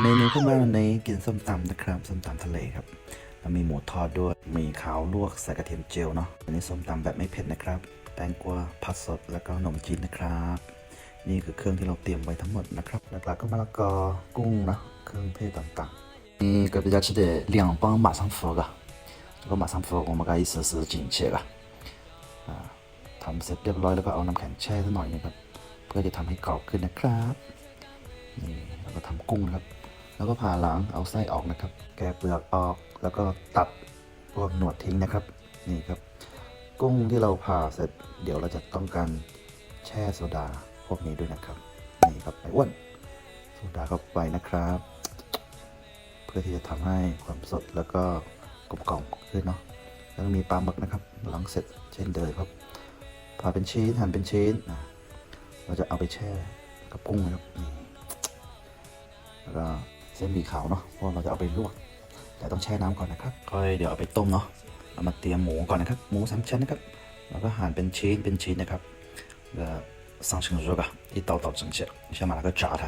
เมนูขึ้นมาวันนี้กินส้มตำนะครับส้มตำทะเลครับแล้วมีหมูทอดด้วยมีขาวลวกใส่กระเทียมเจียวเนาะอันนี้ส้มตำแบบไม่เผ็ดนะครับแตงกวาผัดสดแล้วก็ขนมจีนนะครับ นี่คือเครื่องที่เราเตรียมไว้ทั้งหมดนะครับหลักๆก็มะละกอกุ้งนะเครื่องเทศต่างๆนี่ก็比较吃的两帮马上佛个แล้วก็马上佛我们ก็意思是紧切个อ่าทำเสร็จเรียบร้อยแล้วก็เอาน้ำแข็งแช่สักหน่อยนึงครับเพื่อจะทำให้กรอบขึ้นนะครับ นี่แล้วก็ทำกุ้งนะครับ แล้วก็ผ่าหลังเอาไส้ออกนะครับ แกะเปลือกออกแล้วก็ตัดพวกหนวดทิ้งนะครับ นี่ครับ กุ้งที่เราผ่าเสร็จ เดี๋ยวเราจะต้องการแช่โซดาพวกนี้ด้วยนะครับ นี่ครับไอ้อ้วนโซดาเข้าไปนะครับ เพื่อที่จะทำให้ความสดแล้วก็กลมกล่อมขึ้นเนาะแล้วก็มีปลาหมึกนะครับหลังเสร็จเช่นเดิมครับผ่าเป็นชิ้นหั่นเป็นชิ้นนะเราจะเอาไปแช่กับกุ้งนะครับนี่แล้วก็ เส้นหมี่ขาวเนาะเพราะเราจะเอาไปลวก แต่ต้องแช่น้ำก่อนนะครับค่อยเดี๋ยวเอาไปต้มเนาะเอามาเตรียมหมูก่อนนะครับ หมูสามชั้นนะครับ แล้วก็หั่นเป็นชิ้นเป็นชิ้นนะครับแล้ว上成熟个一刀刀整起先把那个炸它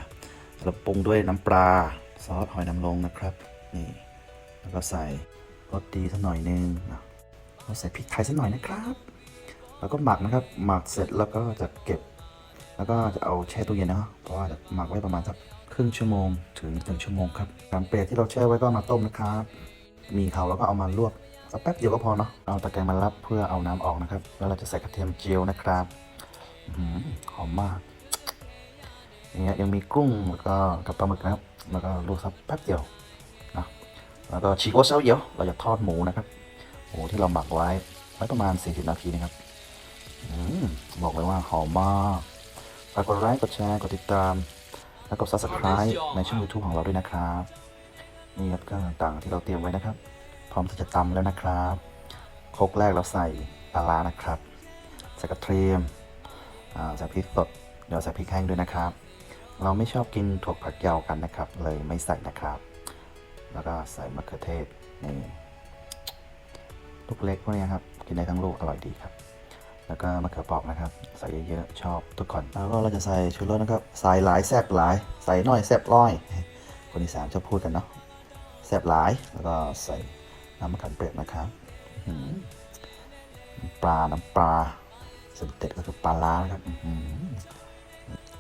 แล้วปรุงด้วยน้ำปลาซอสหอยนางรมนะครับ นี่ แล้วก็ใส่รสดีสักหน่อยนึงนะแล้วใส่พริกไทยสักหน่อยนะครับ แล้วก็หมักนะครับ หมักเสร็จแล้วก็จะเก็บ แล้วก็จะเอาแช่ตู้เย็นนะครับเพราะว่าจะหมักไว้ประมาณสักค รึ่งชั่วโมงถึงหนึ่งชั่วโมงครับการเปรตที่เราแช่ไว้ก็มาต้มนะครับ มีเขาแล้วก็เอามาลวกสักแป๊บเดียวก็พอเนาะเอาตะแกรงมารับเพื่อเอาน้ำออกนะครับ แล้วเราจะใส่กระเทียมเจียวนะครับหอมมากอย่างเงี้ยยังมีกุ้งแล้วก็กับปลาหมึกนะครับ แล้วก็ลวกสักแป๊บเดียวนะแล้วก็ชีโก้เซาเยียวเราจะทอดหมูนะครับหมูที่เราหมักไว้ไว้ประมาณ 40 นาทีนะครับอืบอกเลยว่าหอมมากฝากกดไลค์กดแชร์กดติดตาม แล้วกด subscribe ในช่อง YouTube ของเราด้วยนะครับ นี่ครับเครื่องต่างๆที่เราเตรียมไว้นะครับ พร้อมที่จะตำแล้วนะครับโครกแรกเราใส่ปลาร้านะครับใส่กระเทียมใส่พริกสดเดี๋ยวใส่พริกแห้งด้วยนะครับ เราไม่ชอบกินถั่วผักยาวกันนะครับ เลยไม่ใส่นะครับ แล้วก็ใส่มะเขือเทศนี่ลูกเล็กพวกนี้ครับ กินได้ทั้งลูกอร่อยดีครับ แล้วก็มะเขือเปอกนะครับ ใส่เยอะๆชอบทุกคน แล้วก็เราจะใส่ชูรสนะครับ ใส่หลายแซบหลาย ใส่น้อยแซบร้อย คนอีสานชอบพูดกันเนาะแซบหลาย แล้วก็ใส่น้ำมะขามเปียกนะครับปลา น้ำปลาสุดเด็ดก็คือปลาล้านะครับ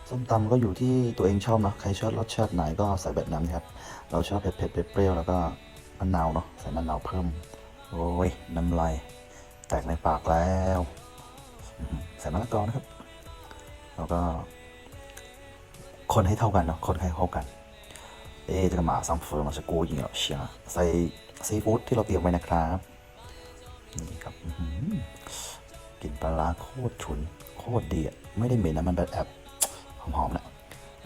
ส้มตำก็อยู่ที่ตัวเองชอบเนาะใครชอบรสชาติไหนก็ใส่แบบนั้นครับ เราชอบเผ็ดๆเปรี้ยวแล้วก็มะนาวเนาะใส่มะนาวเพิ่ม โอ้ยน้ำลายแตกในปากแล้ว ใส่มะละกอนะครับ แล้วก็คนให้เท่ากันเนาะคนให้เท่ากันเอ๊จะกรหมาซัมเฟอร์มาจะกูยิงเหรอเชียใส่ซีฟู้ดที่เราเตรียมไว้นะครับนี่ครับกลิ่นปลาโคตรฉุน โคตรเดีอ่ไม่ได้เหม็นนะมันแบบแอบหอมๆแหละ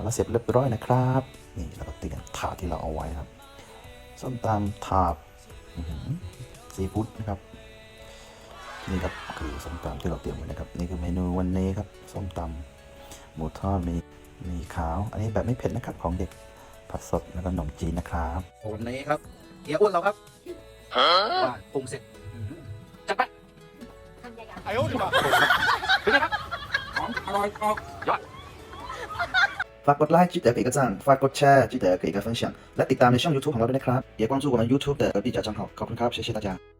แล้วเสร็จเรียบร้อยนะครับ นี่แล้วก็เตียงถาที่เราเอาไว้ครับส้มตำถาดซีฟู้ดนะครับ นี่ครับคือส้มตำที่เราเตรียมไว้นะครับ นี่คือเมนูวันนี้ครับส้มตำหมูทอดมีมีขาว อันนี้แบบไม่เผ็ดนะครับของเด็กผัดสดแล้วก็ขนมจีนนะครับวันนี้ครับเอียอ้วนเราครับว่าปรุงเสร็จจัดไป 哎呦我的妈！ อร่อยกรอบยอดฝากกดไลค์记得给个赞ฝากกดแชร์记得给个分享และติดตามในช่อง YouTube ของเราด้วยนะครับ也关注我们 YouTube 的隔壁家账号ขอบคุณครับ谢谢大家